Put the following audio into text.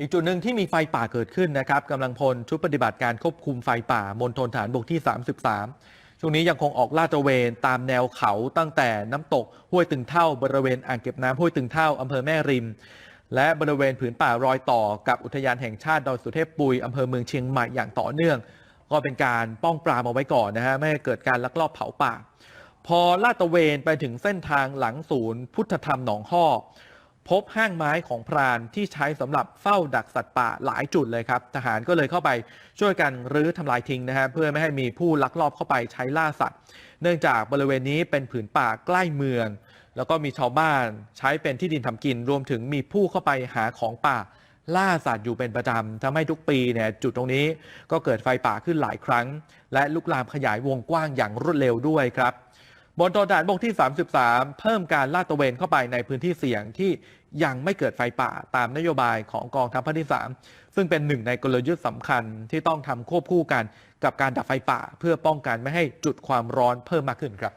อีกจุดหนึ่งที่มีไฟป่าเกิดขึ้นนะครับกำลังพลชุดปฏิบัติการควบคุมไฟป่ามณฑลฐานบกที่ 33 ช่วงนี้ยังคงออกลาดตระเวนตามแนวเขาตั้งแต่น้ำตกห้วยตึงเท่า บริเวณอ่างเก็บน้ำห้วยตึงเท่าอำเภอแม่ริม และบริเวณผืนป่ารอยต่อกับอุทยานแห่งชาติดอยสุเทพปุยอำเภอเมืองเชียงใหม่อย่างต่อเนื่อง ก็เป็นการป้องปรามเอาไว้ก่อนนะฮะไม่ให้เกิดการลักลอบเผาป่า พอลาดตระเวนไปถึงเส้นทางหลังศูนย์ พุทธธรรมหนองห้อ พบห้างไม้ของพรานที่ใช้สำหรับเฝ้าดักสัตว์ป่าหลายจุดเลยครับ ทหารก็เลยเข้าไปช่วยกันรื้อทำลายทิ้งนะฮะเพื่อไม่ให้มีผู้ลักลอบเข้าไปใช้ล่าสัตว์ เนื่องจากบริเวณนี้เป็นผืนป่าใกล้เมือง แล้วก็มีชาวบ้านใช้เป็นที่ดินทำกิน รวมถึงมีผู้เข้าไปหาของป่าล่าสัตว์อยู่เป็นประจำทำให้ทุกปีเนี่ยจุดตรงนี้ก็เกิดไฟป่าขึ้นหลายครั้ง และลุกลามขยายวงกว้างอย่างรวดเร็วด้วยครับ บนทนฐานบกที่ 33 เพิ่มการลาดตระเวนเข้าไปในพื้นที่เสี่ยงที่ยังไม่เกิดไฟป่าตามนโยบายของกองทัพภาคที่ 3 ซึ่งเป็นหนึ่งในกลยุทธ์สำคัญที่ต้องทำควบคู่กันกับการดับไฟป่า เพื่อป้องกันไม่ให้จุดความร้อนเพิ่มมากขึ้นครับ